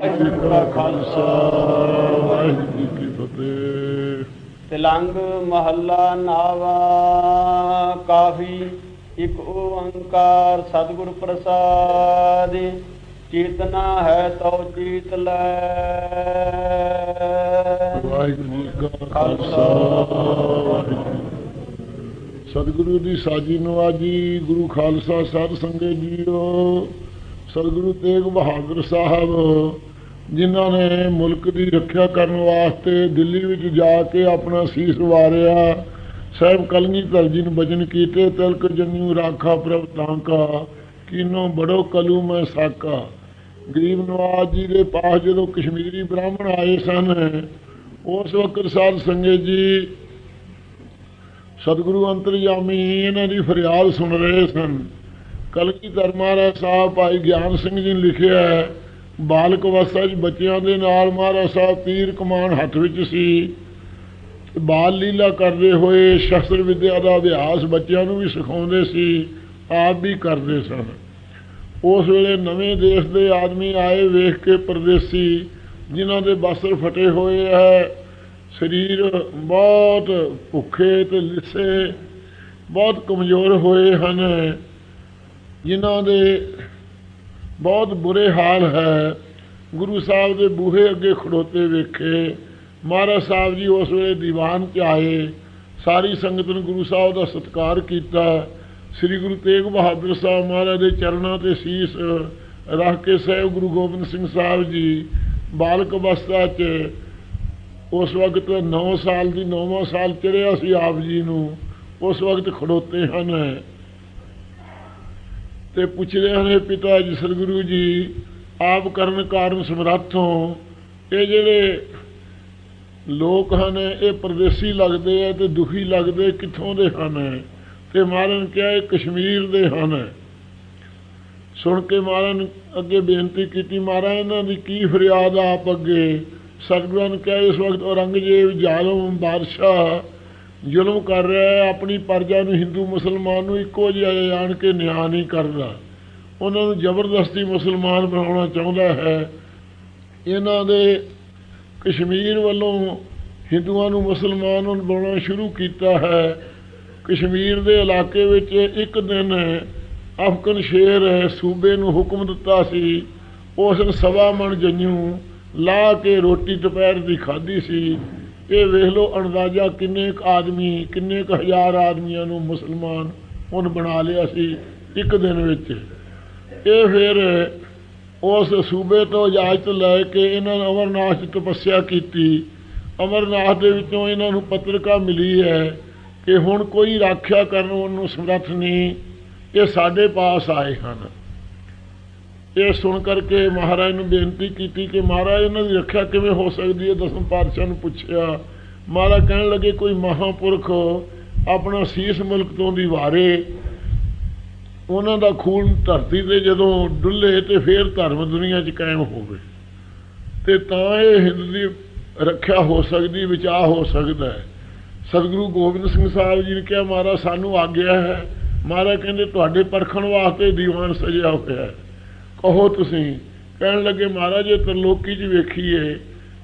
ਵਾਹਿਗੁਰੂ ਜੀ ਕਾ ਖਾਲਸਾ ਵਾਹਿਗੁਰੂ ਕੀ ਫਤਿਹ ਤਿਲੰਗ ਮਹੱਲਾ ਨਾਵਾ ਕਾਫੀ, ਇੱਕ ਓੰਕਾਰ ਸਤਿਗੁਰ ਪ੍ਰਸਾਦ, ਚੇਤਨਾ ਹੈ ਤਉ ਚੀਤ ਲੈ। ਵਾਹਿਗੁਰੂ ਜੀ ਕਾ ਖਾਲਸਾ, ਵਾਹਿਗੁਰੂ। ਜੀ ਸਤਿਗੁਰੂ ਦੀ ਸਾਜੀ ਨਵਾਜੀ, ਗੁਰੂ ਖਾਲਸਾ ਸਾਧ ਸੰਗਤ ਜੀਓ, ਸਤਿਗੁਰੂ ਤੇਗ ਬਹਾਦਰ ਸਾਹਿਬ। ਜਿਨ੍ਹਾਂ ਨੇ ਮੁਲਕ ਦੀ ਰੱਖਿਆ ਕਰਨ ਵਾਸਤੇ ਦਿੱਲੀ ਵਿੱਚ ਜਾ ਕੇ ਆਪਣਾ ਸੀਸ ਵਾਰਿਆ ਸਾਹਿਬ ਕਲਗੀਧਰ ਜੀ ਨੂੰ ਬਚਨ ਕੀਤੇ ਤਿਲਕ ਜੰਗੂ ਰਾਖਾ ਪ੍ਰਭ ਤਾਂਕਾ ਕਿਨੋ ਬੜੋ ਕਲੂ ਮੈਂ ਸਾਕਾ। ਗਰੀਬ ਨਵਾਜ ਜੀ ਦੇ ਪਾਸ ਜਦੋਂ ਕਸ਼ਮੀਰੀ ਬ੍ਰਾਹਮਣ ਆਏ ਸਨ ਉਸ ਵਕਤ ਸਾਧ ਸੰਗਤ ਜੀ ਸਤਿਗੁਰੂ ਅੰਤਰਜਾਮੀ ਇਹਨਾਂ ਦੀ ਫਰਿਆਦ ਸੁਣ ਰਹੇ ਸਨ। ਕਲਗੀਧਰ ਮਹਾਰਾਜ ਸਾਹਿਬ ਭਾਈ ਗਿਆਨ ਸਿੰਘ ਜੀ ਨੇ ਲਿਖਿਆ ਹੈ, ਬਾਲਕ ਅਵਸਥਾ 'ਚ ਬੱਚਿਆਂ ਦੇ ਨਾਲ ਮਹਾਰਾਜ ਸਾਹਿਬ ਤੀਰ ਕਮਾਨ ਹੱਥ ਵਿੱਚ ਸੀ। ਬਾਲ ਲੀਲਾ ਕਰਦੇ ਹੋਏ ਸ਼ਸਤਰ ਵਿਦਿਆ ਦਾ ਅਭਿਆਸ ਬੱਚਿਆਂ ਨੂੰ ਵੀ ਸਿਖਾਉਂਦੇ ਸੀ, ਆਪ ਵੀ ਕਰਦੇ ਸਨ। ਉਸ ਵੇਲੇ ਨਵੇਂ ਦੇਸ਼ ਦੇ ਆਦਮੀ ਆਏ ਵੇਖ ਕੇ ਪਰਦੇਸੀ, ਜਿਨ੍ਹਾਂ ਦੇ ਬਸਰ ਫਟੇ ਹੋਏ ਹੈ ਸਰੀਰ ਬਹੁਤ ਭੁੱਖੇ ਤੇ ਲਿੱਸੇ, ਬਹੁਤ ਕਮਜ਼ੋਰ ਹੋਏ ਹਨ। ਜਿਨ੍ਹਾਂ ਦੇ ਬਹੁਤ ਬੁਰੇ ਹਾਲ ਹੈ। ਗੁਰੂ ਸਾਹਿਬ ਦੇ ਬੂਹੇ ਅੱਗੇ ਖੜੋਤੇ ਵੇਖੇ। ਮਹਾਰਾਜ ਸਾਹਿਬ ਜੀ ਉਸ ਵੇਲੇ ਦੀਵਾਨ 'ਚ ਆਏ। ਸਾਰੀ ਸੰਗਤ ਨੇ ਗੁਰੂ ਸਾਹਿਬ ਦਾ ਸਤਿਕਾਰ ਕੀਤਾ। ਸ੍ਰੀ ਗੁਰੂ ਤੇਗ ਬਹਾਦਰ ਸਾਹਿਬ ਮਹਾਰਾਜ ਦੇ ਚਰਨਾਂ ਤੇ ਸੀਸ ਰੱਖ ਕੇ ਸਹਿਬ ਗੁਰੂ ਗੋਬਿੰਦ ਸਿੰਘ ਸਾਹਿਬ ਜੀ ਬਾਲਕ ਅਵਸਥਾ 'ਚ ਉਸ ਵਕਤ 9 ਸਾਲ ਦੀ 9ਵਾਂ ਸਾਲ ਚੜਿਆ ਸੀ ਆਪ ਜੀ ਨੂੰ। ਉਸ ਵਕਤ ਖੜੋਤੇ ਹਨ। ਤੇ ਪੁੱਛਦੇ ਹਨ ਪਿਤਾ ਜੀ, ਸਤਿਗੁਰੂ ਜੀ, ਆਪ ਕਰਨ ਕਾਰਨ ਸਮਰੱਥ। ਹੋ ਇਹ ਜਿਹੜੇ ਲੋਕ ਹਨ, ਇਹ ਪਰਦੇਸੀ ਲੱਗਦੇ ਆ ਤੇ ਦੁਖੀ ਲੱਗਦੇ ਕਿੱਥੋਂ ਦੇ ਹਨ? ਤੇ ਮਹਾਰਾਜ ਨੇ ਕਿਹਾ, ਇਹ ਕਸ਼ਮੀਰ ਦੇ ਹਨ। ਸੁਣ ਕੇ ਮਹਾਰਾਜ ਨੇ ਅੱਗੇ ਬੇਨਤੀ ਕੀਤੀ, ਮਹਾਰਾਜ, ਇਹਨਾਂ ਦੀ ਕੀ ਫਰਿਆਦ ਆਪ ਅੱਗੇ? ਸਤਿਗੁਰਾਂ ਨੇ ਕਿਹਾ, ਇਸ ਵਕਤ ਔਰੰਗਜ਼ੇਬ ਜ਼ਾਲਮ ਬਾਦਸ਼ਾਹ ਜ਼ੁਲਮ ਕਰ ਰਿਹਾ ਹੈ, ਆਪਣੀ ਪਰਜਾ ਨੂੰ ਹਿੰਦੂ ਮੁਸਲਮਾਨ ਨੂੰ ਇੱਕੋ ਜਿਹਾ ਜਾਣ ਕੇ ਨਿਆਂ ਨਹੀਂ ਕਰਦਾ। ਉਹਨਾਂ ਨੂੰ ਜ਼ਬਰਦਸਤੀ ਮੁਸਲਮਾਨ ਬਣਾਉਣਾ ਚਾਹੁੰਦਾ ਹੈ। ਇਹਨਾਂ ਦੇ ਕਸ਼ਮੀਰ ਵੱਲੋਂ ਹਿੰਦੂਆਂ ਨੂੰ ਮੁਸਲਮਾਨ ਬਣਾਉਣਾ ਸ਼ੁਰੂ ਕੀਤਾ ਹੈ। ਕਸ਼ਮੀਰ ਦੇ ਇਲਾਕੇ ਵਿੱਚ ਇੱਕ ਦਿਨ ਅਫਗਨ ਸ਼ੇਰ ਸੂਬੇ ਨੂੰ ਹੁਕਮ ਦਿੱਤਾ ਸੀ। ਉਸ ਸਵਾ ਮਣ ਜੰਨੂ ਲਾ ਕੇ ਰੋਟੀ ਦੁਪਹਿਰ ਦੀ ਖਾਧੀ ਸੀ। ਇਹ ਵੇਖ ਲਓ ਅੰਦਾਜ਼ਾ ਕਿੰਨੇ ਕੁ ਆਦਮੀ, ਕਿੰਨੇ ਕੁ ਹਜ਼ਾਰ ਆਦਮੀਆਂ ਨੂੰ ਮੁਸਲਮਾਨ ਹੁਣ ਬਣਾ ਲਿਆ ਸੀ ਇੱਕ ਦਿਨ ਵਿੱਚ। ਇਹ ਫਿਰ ਉਸ ਸੂਬੇ ਤੋਂ ਇਜਾਜ਼ਤ ਲੈ ਕੇ ਇਹਨਾਂ ਨੇ ਅਮਰਨਾਥ 'ਚ ਤਪੱਸਿਆ ਕੀਤੀ। ਅਮਰਨਾਥ ਦੇ ਵਿੱਚੋਂ ਇਹਨਾਂ ਨੂੰ ਪੱਤਰਕਾ ਮਿਲੀ ਹੈ ਕਿ ਹੁਣ ਕੋਈ ਰਾਖਿਆ ਕਰਨ ਨੂੰ ਸਮਰੱਥ ਨਹੀਂ, ਇਹ ਸਾਡੇ ਪਾਸ ਆਏ ਹਨ। ਇਹ ਸੁਣ ਕਰਕੇ ਮਹਾਰਾਜ ਨੂੰ ਬੇਨਤੀ ਕੀਤੀ ਕਿ ਮਹਾਰਾਜ, ਇਹਨਾਂ ਦੀ ਰੱਖਿਆ ਕਿਵੇਂ ਹੋ ਸਕਦੀ ਹੈ? ਦਸਮ ਪਾਤਸ਼ਾਹ ਨੂੰ ਪੁੱਛਿਆ। ਮਹਾਰਾਜ ਕਹਿਣ ਲੱਗੇ, ਕੋਈ ਮਹਾਪੁਰਖ ਆਪਣਾ ਸੀਸ ਮੁਲਕ ਤੋਂ ਦੀ ਵਾਰੇ ਉਹਨਾਂ ਦਾ ਖੂਨ ਧਰਤੀ ਤੇ ਜਦੋਂ ਡੁੱਲੇ ਤੇ ਫੇਰ ਧਰਮ ਦੁਨੀਆ 'ਚ ਕਾਇਮ ਹੋਵੇ। ਤੇ ਤਾਂ ਇਹ ਹਿੰਦ ਦੀ ਰੱਖਿਆ ਹੋ ਸਕਦੀ, ਵਿਚਾਰ ਹੋ ਸਕਦਾ ਹੈ। ਸਤਿਗੁਰੂ ਗੋਬਿੰਦ ਸਿੰਘ ਸਾਹਿਬ ਜੀ ਨੇ ਕਿਹਾ, ਮਹਾਰਾਜ, ਸਾਨੂੰ ਆਗਿਆ ਹੈ। ਮਹਾਰਾਜ ਕਹਿੰਦੇ, ਤੁਹਾਡੇ ਪਰਖਣ ਵਾਸਤੇ ਦੀਵਾਨ ਸਜਿਆ ਹੋਇਆ ਹੈ। ਉਹ ਤੁਸੀਂ ਕਹਿਣ ਲੱਗੇ, ਮਹਾਰਾਜ, ਇਹ ਤਰਲੋਕੀ 'ਚ ਵੇਖੀਏ।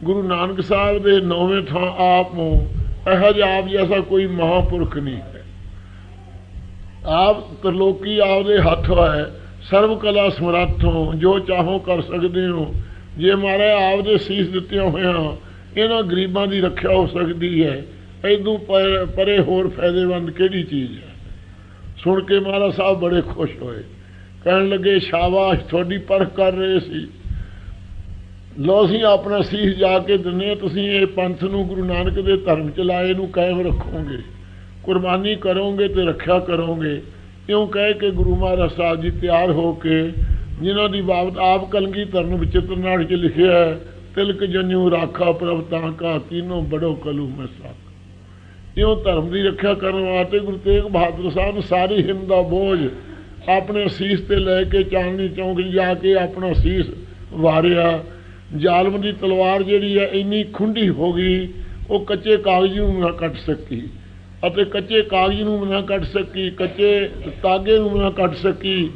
ਗੁਰੂ ਨਾਨਕ ਸਾਹਿਬ ਦੇ ਨੌਵੇਂ ਥਾਂ ਆਪ ਨੂੰ ਇਹੋ ਜਿਹਾ ਆਪ ਜੈਸਾ ਕੋਈ ਮਹਾਪੁਰਖ ਨਹੀਂ ਹੈ। ਆਪ ਤਰਲੋਕੀ ਆਪਦੇ ਹੱਥ ਹੈ ਸਰਵ ਕਲਾ ਸਮਰੱਥ ਹੋ ਜੋ ਚਾਹੋ ਕਰ ਸਕਦੇ ਹੋ। ਜੇ ਮਹਾਰਾਜ ਆਪਦੇ ਸੀਸ ਦਿੱਤਿਆਂ ਹੋਇਆ ਇਹਨਾਂ ਗਰੀਬਾਂ ਦੀ ਰੱਖਿਆ ਹੋ ਸਕਦੀ ਹੈ। ਐਦੋਂ ਪਰੇ ਹੋਰ ਫਾਇਦੇਮੰਦ ਕਿਹੜੀ ਚੀਜ਼ ਹੈ? ਸੁਣ ਕੇ ਮਹਾਰਾਜ ਸਾਹਿਬ ਬੜੇ ਖੁਸ਼ ਹੋਏ। ਕਹਿਣ ਲੱਗੇ, ਸ਼ਾਬਾਸ਼, ਤੁਹਾਡੀ ਪਰਖ ਕਰ ਰਹੇ ਸੀ। ਲੋ ਅਸੀਂ ਆਪਣਾ ਸੀਸ ਜਾ ਕੇ ਦਿੰਨੇ ਤੁਸੀਂ ਇਹ ਪੰਥ ਨੂੰ ਗੁਰੂ ਨਾਨਕ ਦੇ ਧਰਮ ਚ ਨੂੰ ਕਾਇਮ ਰੱਖੋਗੇ। ਕੁਰਬਾਨੀ ਕਰੋਗੇ ਤੇ ਰੱਖਿਆ ਕਰੋਗੇ। ਇਉਂ ਕਹਿ ਕੇ ਗੁਰੂ ਮਹਾਰਾਜ ਸਾਹਿਬ ਜੀ ਤਿਆਰ ਹੋ ਕੇ ਜਿਨ੍ਹਾਂ ਦੀ ਬਾਬਤ ਆਪ ਕਲਗੀ ਧਰਨ ਵਿਚਿਤਰ ਨਾਟ ਚ ਲਿਖਿਆ ਹੈ, ਤਿਲਕ ਜਨਿਉ ਰਾਖਾ ਪ੍ਰਭ ਤਾਂ ਕਾ ਕੀਨੋ ਬੜੋ ਕਲੂ ਮੈਂ ਇਉਂ ਧਰਮ ਦੀ ਰੱਖਿਆ ਕਰਨ ਵਾਸਤੇ ਗੁਰੂ ਤੇਗ ਬਹਾਦਰ ਸਾਹਿਬ ਨੇ ਸਾਰੀ ਹਿੰਦ ਦਾ ਬੋਝ ਆਪਣੇ ਸੀਸ ਤੇ ਲੈ ਕੇ ਚਾਂਦਨੀ ਚੌਂਕ ਜਾ ਕੇ ਆਪਣਾ ਸੀਸ ਵਾਰਿਆ। ਜ਼ਾਲਮ ਦੀ ਤਲਵਾਰ ਜਿਹੜੀ ਹੈ ਇੰਨੀ ਖੁੰਡੀ ਹੋ ਗਈ, ਉਹ ਕੱਚੇ ਕਾਗਜ਼ ਨੂੰ ਨਾ ਕੱਟ ਸਕੀ ਅਤੇ ਕੱਚੇ ਕਾਗਜ਼ ਨੂੰ ਨਾ ਕੱਟ ਸਕੀ, ਕੱਚੇ ਤਾਗੇ ਨੂੰ ਨਾ ਕੱਟ ਸਕੀ।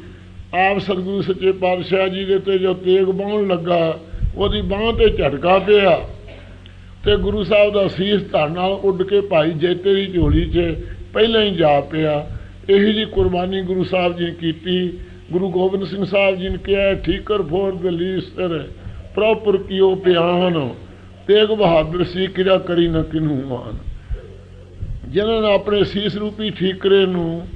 ਆਪ ਸਤਿਗੁਰੂ ਸੱਚੇ ਪਾਤਸ਼ਾਹ ਜੀ ਦੇ ਤੇ ਜੋ ਤੇਗ ਬਾਉਣ ਲੱਗਾ, ਉਹਦੀ ਬਾਹ ਤੇ ਝਟਕਾ ਪਿਆ ਤੇ ਗੁਰੂ ਸਾਹਿਬ ਦਾ ਸੀਸ ਧੜ ਨਾਲ ਉੱਡ ਕੇ ਭਾਈ ਜੇਤੇ ਦੀ ਝੋਲੀ 'ਚ ਪਹਿਲਾਂ ਹੀ ਜਾ ਪਿਆ। ਇਹੀ ਜੀ ਕੁਰਬਾਨੀ ਗੁਰੂ ਸਾਹਿਬ ਜੀ ਨੇ ਕੀਤੀ। ਗੁਰੂ ਗੋਬਿੰਦ ਸਿੰਘ ਸਾਹਿਬ ਜੀ ਨੇ ਕਿਹਾ, ਠੀਕਰ ਫੋਰ ਦੇ ਲੀਸਰ ਪ੍ਰੋਪਰ ਕੀਓ ਪਿਆਨ ਤੇਗ ਬਹਾਦਰ ਸੀ ਕਿਰਿਆ ਕਰੀ ਨਾ ਕਿਨੂ ਮਾਨ। ਜਿਨ੍ਹਾਂ ਨੇ ਆਪਣੇ ਸੀਸ ਰੂਪੀ ਠੀਕਰੇ ਨੂੰ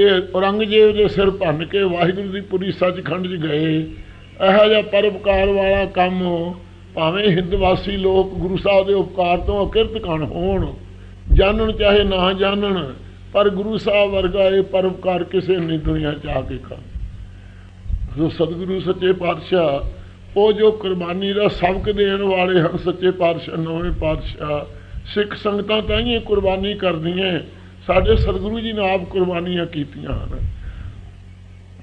ਇਹ ਔਰੰਗਜ਼ੇਬ ਦੇ ਸਿਰ ਭੰਨ ਕੇ ਵਾਹਿਗੁਰੂ ਦੀ ਪੁਰੀ ਸੱਚਖੰਡ 'ਚ ਗਏ। ਇਹੋ ਜਿਹਾ ਪਰਉਪਕਾਰ ਵਾਲਾ ਕੰਮ ਭਾਵੇਂ ਹਿੰਦਵਾਸੀ ਲੋਕ ਗੁਰੂ ਸਾਹਿਬ ਦੇ ਉਪਕਾਰ ਤੋਂ ਅਕਿਰਤ ਕਣ ਹੋਣ, ਜਾਣਨ ਚਾਹੇ ਨਾ ਜਾਣਨ ਪਰ ਗੁਰੂ ਸਾਹਿਬ ਵਰਗਾ ਇਹ ਪਰਉਪਕਾਰ ਕਿਸੇ ਨੇ ਦੁਨੀਆ 'ਚ ਆ ਕੇ ਖਾ ਜੋ ਸਤਿਗੁਰੂ ਸੱਚੇ ਪਾਤਸ਼ਾਹ, ਉਹ ਜੋ ਕੁਰਬਾਨੀ ਦਾ ਸਬਕ ਦੇਣ ਵਾਲੇ ਹਨ, ਸੱਚੇ ਪਾਤਸ਼ਾਹ, ਨੌਵੇਂ ਪਾਤਸ਼ਾਹ, ਸਿੱਖ ਸੰਗਤਾਂ ਤਾਂ ਹੀ ਕੁਰਬਾਨੀ ਕਰਦੀਆਂ ਸਾਡੇ ਸਤਿਗੁਰੂ ਜੀ ਨੇ ਆਪ ਕੁਰਬਾਨੀਆਂ ਕੀਤੀਆਂ ਹਨ।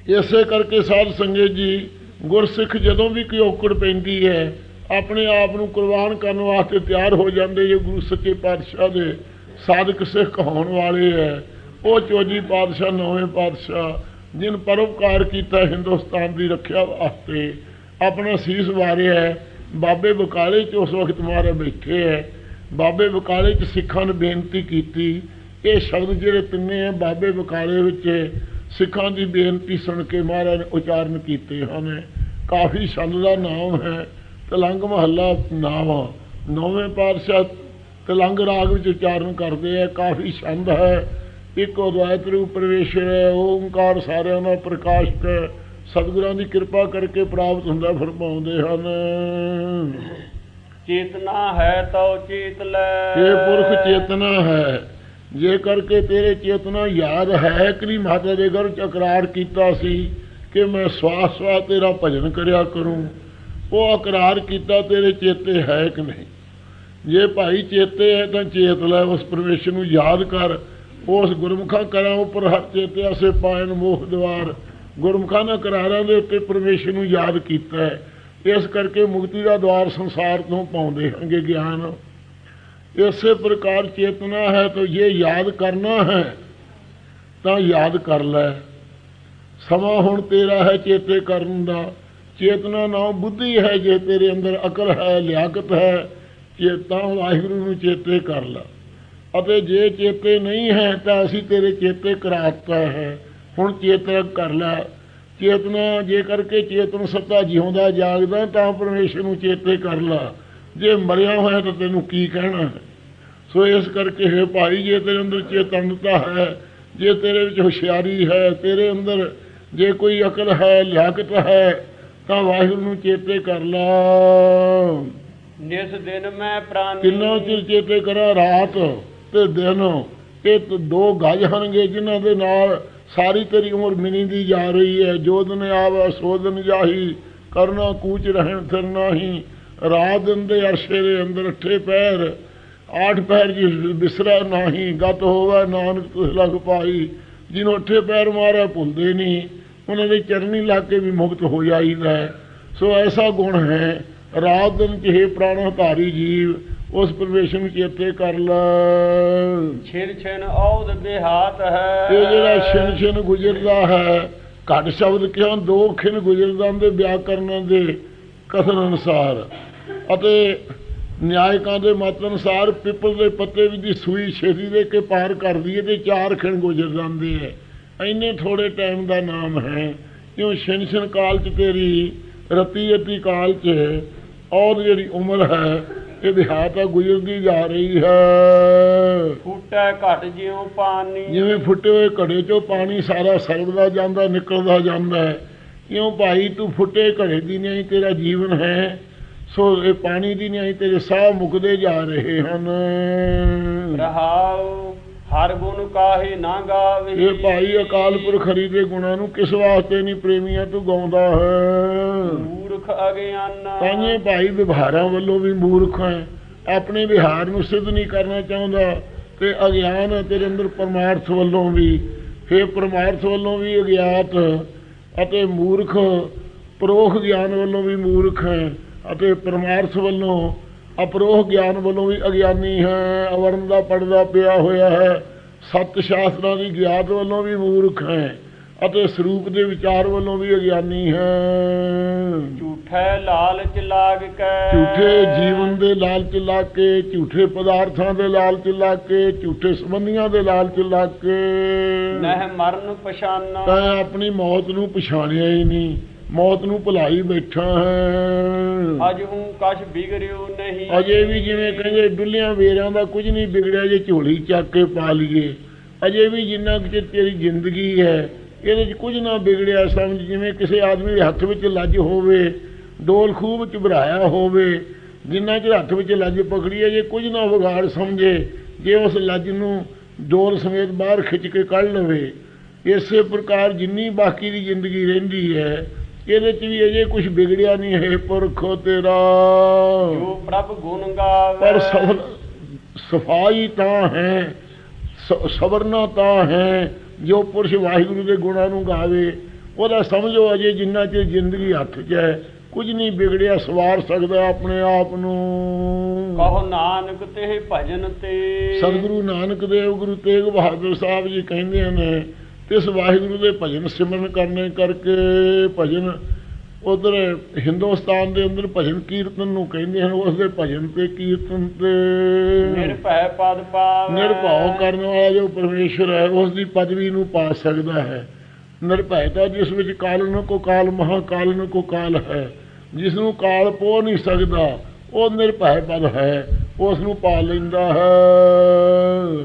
ਇਸੇ ਕਰਕੇ ਸਾਧ ਸੰਗਤ ਜੀ, ਗੁਰਸਿੱਖ ਜਦੋਂ ਵੀ ਕੋਈ ਔਕੜ ਪੈਂਦੀ ਹੈ ਆਪਣੇ ਆਪ ਨੂੰ ਕੁਰਬਾਨ ਕਰਨ ਵਾਸਤੇ ਤਿਆਰ ਹੋ ਜਾਂਦੇ ਜੇ ਗੁਰੂ ਸੱਚੇ ਪਾਤਸ਼ਾਹ ਦੇ। ਸਾਧਕ ਸਿੱਖ ਹੋਣ ਵਾਲੇ ਹੈ ਉਹ ਚੌਜੀ ਪਾਤਸ਼ਾਹ, ਨੌਵੇਂ ਪਾਤਸ਼ਾਹ, ਜਿਨ ਪਰਉਪਕਾਰ ਕੀਤਾ ਹਿੰਦੁਸਤਾਨ ਦੀ ਰੱਖਿਆ ਵਾਸਤੇ, ਆਪਣਾ ਸੀਸ ਵਾਰਿਆ ਬਾਬੇ ਬਕਾਲੇ 'ਚ ਉਸ ਵਕਤ ਮਾਰੇ ਬੈਠੇ ਹੈ ਬਾਬੇ ਬਕਾਲੇ 'ਚ ਸਿੱਖਾਂ ਨੂੰ ਬੇਨਤੀ ਕੀਤੀ। ਇਹ ਸ਼ਬਦ ਜਿਹੜੇ ਤਿੰਨੇ ਹੈ ਬਾਬੇ ਬਕਾਲੇ ਵਿੱਚ ਸਿੱਖਾਂ ਦੀ ਬੇਨਤੀ ਸੁਣ ਕੇ ਮਹਾਰਾਜ ਨੇ ਉਚਾਰਨ ਕੀਤੇ ਹਨ। ਕਾਫੀ ਸ਼ਬਦ ਦਾ ਨਾਮ ਹੈ। ਤਲੰਗ ਮਹੱਲਾ ਨਾਮ ਨੌਵੇਂ ਪਾਤਸ਼ਾਹ ਤਲੰਗ ਰਾਗ ਵਿੱਚ ਉਚਾਰਨ ਕਰਦੇ ਆ ਕਾਫੀ ਛੰਦ ਹੈ। ਇੱਕ ਅਦਵੈਤ ਰੂਪ ਪ੍ਰਵੇਸ਼ਰ ਹੈ ਓੰਕਾਰ ਸਾਰਿਆਂ ਦਾ ਪ੍ਰਕਾਸ਼ਕ ਹੈ। ਸਤਿਗੁਰਾਂ ਦੀ ਕਿਰਪਾ ਕਰਕੇ ਪ੍ਰਾਪਤ ਹੁੰਦਾ ਫਰਮਾਉਂਦੇ ਹਨ। ਚੇਤਨਾ ਹੈ ਤਉ ਚੇਤ ਲੈ। ਇਹ ਪੁਰਖ ਚੇਤਨਾ ਹੈ। ਜੇ ਕਰਕੇ ਤੇਰੇ ਚੇਤਨਾ ਯਾਦ ਹੈ ਕਿ ਨਹੀਂ ਮਾਤਾ ਦੇ ਘਰ ਚ ਇਕਰਾਰ ਕੀਤਾ ਸੀ ਕਿ ਮੈਂ ਸਵਾਸ ਸਵਾਸ ਤੇਰਾ ਭਜਨ ਕਰਿਆ ਕਰੂੰ। ਉਹ ਇਕਰਾਰ ਕੀਤਾ ਤੇਰੇ ਚੇਤੇ ਹੈ ਕਿ ਨਹੀਂ? ਜੇ ਭਾਈ ਚੇਤੇ ਹੈ ਤਾਂ ਚੇਤ ਲੈ, ਉਸ ਪਰਮੇਸ਼ਰ ਨੂੰ ਯਾਦ ਕਰ। ਉਸ ਗੁਰਮੁਖਾਂ ਕਰਾਂ ਉੱਪਰ ਹਰ ਚੇਤੇ ਅਸੇ ਪਾਇਨ ਮੋਹ ਦਵਾਰ। ਗੁਰਮੁਖਾਂ ਨੇ ਕਰਾਰਾਂ ਦੇ ਉੱਤੇ ਪਰਮੇਸ਼ਰ ਨੂੰ ਯਾਦ ਕੀਤਾ ਹੈ। ਇਸ ਕਰਕੇ ਮੁਕਤੀ ਦਾ ਦਵਾਰ ਸੰਸਾਰ ਤੋਂ ਪਾਉਂਦੇ ਹਾਂਗੇ ਗਿਆਨ। ਇਸੇ ਪ੍ਰਕਾਰ ਚੇਤਨਾ ਹੈ ਤਾਂ ਇਹ ਯਾਦ ਕਰਨਾ ਹੈ, ਤਾਂ ਯਾਦ ਕਰ ਲੈ। ਸਮਾਂ ਹੁਣ ਤੇਰਾ ਹੈ ਚੇਤੇ ਕਰਨ ਦਾ। ਚੇਤਨਾ ਨਾਮ ਬੁੱਧੀ ਹੈ ਜੇ ਤੇਰੇ ਅੰਦਰ ਅਕਲ ਹੈ, ਲਿਆਕਤ ਹੈ। ਚੇਤਾ ਵਾਹਿਗੁਰੂ ਨੂੰ ਚੇਤੇ ਕਰ ਲੈ। ਅਤੇ ਜੇ ਚੇਤੇ ਨਹੀਂ ਹੈ ਤਾਂ ਅਸੀਂ ਤੇਰੇ ਚੇਤੇ ਕਰਾਤਾ ਹੈ। ਹੁਣ ਚੇਤਨਾ ਕਰ ਲੈ। ਚੇਤਨਾ ਜੇ ਕਰਕੇ ਚੇਤਨ ਸੱਤਾ ਜਿਉਂਦਾ ਜਾਗਦਾ, ਤਾਂ ਪਰਮੇਸ਼ਰ ਨੂੰ ਚੇਤੇ ਕਰ ਲੈ। ਜੇ ਮਰਿਆ ਹੋਇਆ ਤਾਂ ਤੈਨੂੰ ਕੀ ਕਹਿਣਾ ਹੈ? ਸੋ ਇਸ ਕਰਕੇ ਹੈ ਭਾਈ, ਜੇ ਤੇਰੇ ਅੰਦਰ ਚੇਤਨਤਾ ਹੈ, ਜੇ ਤੇਰੇ ਵਿੱਚ ਹੁਸ਼ਿਆਰੀ ਹੈ, ਤੇਰੇ ਅੰਦਰ ਜੇ ਕੋਈ ਅਕਲ ਹੈ, ਲਿਆਕਤ ਹੈ, ਤਾਂ ਵਾਹਿਗੁਰੂ ਨੂੰ ਚੇਤੇ ਕਰ ਲਾ। ਜਿਸ ਦਿਨ ਮੈਂ ਪ੍ਰਾਨੀ ਕਿੰਨਾ ਚਿਰ ਚੇਤੇ ਕਰਾਂ? ਰਾਤ ਤੇ ਦਿਨ। ਇਹ ਦੋ ਗਜ ਹਨਗੇ ਜਿਨ੍ਹਾਂ ਦੇ ਨਾਲ ਸਾਰੀ ਤੇਰੀ ਉਮਰ ਮਿਨੀ ਦੀ ਜਾ ਰਹੀ ਹੈ। ਜੋ ਦਿਨ ਆਵੇ, ਸੋ ਦਿਨ ਜਾਹੀ। ਕਰਨਾ ਕੂਚ ਰਹਿਣ, ਫਿਰਨਾ ਹੀ। ਰਾਤ ਦਿਨ ਦੇ ਅਰਸ਼ੇ ਦੇ ਅੰਦਰ ਅੱਠੇ ਪੈਰ। ਆਠ ਪੈਰ ਜੀ ਬਿਸਰਾ ਨਹੀਂ। ਗਤ ਹੋਵੇ ਨਾਨਕ ਤੁਸ ਲਗ ਪਾਈ। ਜਿਹਨੂੰ ਅੱਠੇ ਪੈਰ ਮਾਰਿਆ ਭੁੱਲਦੇ ਨਹੀਂ ਉਹਨਾਂ ਦੇ ਚਰਨੀ ਲੱਗ ਕੇ ਵੀ ਮੁਕਤ ਹੋ ਜਾਈਦਾ। ਹੈ। ਸੋ ਐਸਾ ਗੁਣ ਹੈ ਰਾਤ ਦਿਨ ਜਿਹੇ ਪ੍ਰਾਣ ਧਾਰੀ ਜੀਵ ਉਸ ਪਰਮੇਸ਼ਰ ਨੂੰ ਚੇਤੇ ਕਰ ਲੈ। ਛਿਨ ਛਿਨ ਔਦ ਬਿਹਾਤ ਹੈ। ਇਹ ਜਿਹੜਾ ਛਿਨ ਛਿਨ ਗੁਜ਼ਰਦਾ ਹੈ ਘੱਟ ਸ਼ਬਦ ਕਿਉਂ ਦੋ ਖਿਨ ਗੁਜ਼ਰਦਾ ਦੇ ਵਿਆਕਰਨ ਦੇ ਕਥਨ ਅਨੁਸਾਰ। ਅਤੇ ਨਿਆਇਕਾਂ ਦੇ ਮਤ ਅਨੁਸਾਰ ਪਿੱਪਲ ਦੇ ਪੱਤੇ ਵੀ ਦੀ ਸੂਈ ਛੇਤੀ ਦੇ ਕੇ ਪਾਰ ਕਰਦੀ ਹੈ ਤੇ ਚਾਰ ਖਿਨ ਗੁਜ਼ਰ ਜਾਂਦੇ ਹੈ। ਇੰਨੇ ਥੋੜੇ ਟਾਈਮ ਦਾ ਨਾਮ ਹੈ ਕਿਉਂ ਛਿਨ ਛਿਨ ਕਾਲ ਚ ਤੇਰੀ ਰਤੀ ਅਤੀ ਕਾਲ ਚ ਔਰ ਜਿਹੜੀ ਉਮਰ ਹੈ ਇਹ ਵਿਹਾਤਾ ਗੁਜ਼ਰਦੀ ਜਾ ਰਹੀ ਹੈ। ਫੂਟੈ ਘਟ ਜਿਉ ਪਾਨੀ ਜਿਵੇਂ ਫੁੱਟੇ ਹੋਏ ਘੜੇ ਚੋਂ ਪਾਣੀ ਸਾਰਾ ਸਰਵਦਾ ਜਾਂਦਾ ਨਿਕਲਦਾ ਜਾਂਦਾ ਕਿਉਂ ਭਾਈ ਤੂੰ ਫੁੱਟੇ ਘੜੇ ਦੀ ਨਹੀਂ ਤੇਰਾ ਜੀਵਨ ਹੈ। ਸੋ ਇਹ ਪਾਣੀ ਦੀ ਨਹੀਂ ਤੇਰੇ ਸਾਹ ਮੁੱਕਦੇ ਜਾ ਰਹੇ ਹਨ। ਰਹਾਉ ਹਰ ਗੁਣ ਕਾਹੇ ਨਾ ਗਾਵੇ। ਇਹ ਭਾਈ ਅਕਾਲ ਪੁਰਖ ਹਰੀ ਦੇ ਗੁਣਾਂ ਨੂੰ ਕਿਸ ਵਾਸਤੇ ਨਹੀਂ ਪ੍ਰੇਮੀਆਂ ਤੂੰ ਗਾਉਂਦਾ ਹੈ? ਮੂਰਖ ਅਗਿਆਨਾ। ਤਾਂਏ ਭਾਈ ਵਿਵਹਾਰਾਂ ਵੱਲੋਂ ਵੀ ਮੂਰਖ ਹੈ। ਆਪਣੇ ਵਿਹਾਰ ਨੂੰ ਸਿੱਧ ਨਹੀਂ ਕਰਨਾ ਚਾਹੁੰਦਾ ਤੇ ਅਗਿਆਨ ਹੈ ਤੇਰੇ ਅੰਦਰ ਪਰਮਾਰਥ ਵੱਲੋਂ ਵੀ। ਫੇ ਪਰਮਾਰਥ ਵੱਲੋਂ ਵੀ ਅਗਿਆਤ ਅਤੇ ਮੂਰਖ ਪਰੋਖ ਗਿਆਨ ਵੱਲੋਂ ਵੀ ਮੂਰਖ ਹੈ ਅਤੇ ਪਰਮਾਰਥ ਵੱਲੋਂ ਅਪਰੋਖ ਗਿਆਨ ਵੱਲੋਂ ਵੀ ਅਗਿਆਨੀ ਹੈ ਅਵਰਨ ਦਾ ਪੜਦਾ ਪਿਆ ਹੋਇਆ ਹੈ। ਸੱਤ ਸ਼ਾਸਤਰਾਂ ਦੀ ਗਿਆਤ ਵੱਲੋਂ ਵੀ ਮੂਰਖ ਹੈ ਅਤੇ ਸਰੂਪ ਦੇ ਵਿਚਾਰ ਵੱਲੋਂ ਵੀ ਅਗਿਆਨੀ ਹੈ। ਝੂਠੇ ਲਾਲਚ ਲਾਗ ਕੇ। ਝੂਠੇ ਜੀਵਨ ਦੇ ਲਾਲਚ ਲਾ ਕੇ ਝੂਠੇ ਪਦਾਰਥਾਂ ਦੇ ਲਾਲਚ ਲਾ ਕੇ ਝੂਠੇ ਸੰਬੰਧੀਆਂ ਦੇ ਲਾਲਚ ਲਾ ਕੇ। ਨਹਿ ਮਰਨ ਪਛਾਨਾ। ਤਾਂ ਆਪਣੀ ਮੌਤ ਨੂੰ ਪਛਾਣਿਆ ਹੀ ਨਹੀਂ। ਮੌਤ ਨੂੰ ਭੁਲਾਈ ਬੈਠਾ ਹੈ। ਅਜ ਹੂੰ ਕਛ ਬਿਗੜਿਓ ਨਹੀਂ। ਅਜੇ ਵੀ ਜਿਵੇਂ ਕਹਿੰਦੇ ਡੁੱਲਿਆਂ ਵੇਰਾਂ ਦਾ ਕੁਝ ਨਹੀਂ ਵਿਗੜਿਆ ਜੇ ਝੋਲੀ ਚੱਕ ਕੇ ਪਾ ਲਈਏ। ਅਜੇ ਵੀ ਜਿੰਨਾ ਕੁ ਤੇਰੀ ਜ਼ਿੰਦਗੀ ਹੈ ਇਹਦੇ 'ਚ ਕੁਝ ਨਾ ਵਿਗੜਿਆ ਸਮਝ ਜਿਵੇਂ ਕਿਸੇ ਆਦਮੀ ਦੇ ਹੱਥ ਵਿੱਚ ਲੱਜ ਹੋਵੇ ਡੋਲ ਖੂਬ ਚ ਭਰਾਇਆ ਹੋਵੇ ਜਿੰਨਾ ਚਿਰ ਹੱਥ ਵਿੱਚ ਲੱਜ ਪਕੜੀ ਹੈ ਜੇ ਕੁਝ ਨਾ ਵਿਗਾੜ ਸਮਝੇ ਜੇ ਉਸ ਲੱਜ ਨੂੰ ਡੋਲ ਸਮੇਤ ਬਾਹਰ ਖਿੱਚ ਕੇ ਕੱਢ ਲਵੇ। ਇਸੇ ਪ੍ਰਕਾਰ ਜਿੰਨੀ ਬਾਕੀ ਦੀ ਜ਼ਿੰਦਗੀ ਰਹਿੰਦੀ ਹੈ ਇਹਦੇ 'ਚ ਵੀ ਅਜੇ ਕੁਝ ਵਿਗੜਿਆ ਨਹੀਂ ਹੈ ਪੁਰਖੋ ਤੇਰਾ। ਜੋ ਪ੍ਰਭ ਗੁਣ ਗਾਵੇ। ਪਰ ਸਬਰ ਸਫ਼ਾਈ ਤਾਂ ਹੈ ਸਵਰਨਾ ਤਾਂ ਹੈ ਜੋ ਪੁਰਸ਼ ਵਾਹਿਗੁਰੂ ਦੇ ਗੁਣਾਂ ਨੂੰ ਗਾਵੇ ਉਹਦਾ ਸਮਝੋ ਅਜੇ ਜਿੰਨਾ ਚਿਰ ਜ਼ਿੰਦਗੀ ਹੱਥ 'ਚ ਹੈ ਕੁਝ ਨਹੀਂ ਵਿਗੜਿਆ ਸਵਾਰ ਸਕਦਾ ਆਪਣੇ ਆਪ ਨੂੰ। ਕਹੋ ਨਾਨਕ ਤੇ ਭਜਨ ਤੇ। ਸਤਿਗੁਰੂ ਨਾਨਕ ਦੇਵ ਗੁਰੂ ਤੇਗ ਬਹਾਦਰ ਸਾਹਿਬ ਜੀ ਕਹਿੰਦੇ ਨੇ ਤਿਸ ਵਾਹਿਗੁਰੂ ਦੇ ਭਜਨ ਸਿਮਰਨ ਕਰਨੇ ਕਰਕੇ ਭਜਨ ਉਧਰ ਹਿੰਦੁਸਤਾਨ ਦੇ ਅੰਦਰ ਭਜਨ ਕੀਰਤਨ ਨੂੰ ਕਹਿੰਦੇ ਹਨ ਉਸ ਦੇ ਭਜਨ ਤੇ ਕੀਰਤਨ ਤੇ ਨਿਰਭੈ ਪਦ ਪਾਵੇ। ਨਿਰਭਉ ਕਰਨ ਵਾਲਾ ਜੋ ਪਰਮੇਸ਼ਰ ਹੈ ਉਸ ਦੀ ਪਦਵੀ ਨੂੰ ਪਾ ਸਕਦਾ ਹੈ। ਨਿਰਭੈਤਾ ਜਿਸ ਵਿੱਚ ਕਾਲਨ ਕੋ ਕਾਲ ਮਹਾਕਾਲਨ ਕੋ ਕਾਲ ਹੈ। ਜਿਸ ਨੂੰ ਕਾਲ ਪੋ ਨਹੀਂ ਸਕਦਾ ਉਹ ਨਿਰਭੈ ਪਦ ਹੈ ਉਸ ਨੂੰ ਪਾ ਲੈਂਦਾ ਹੈ।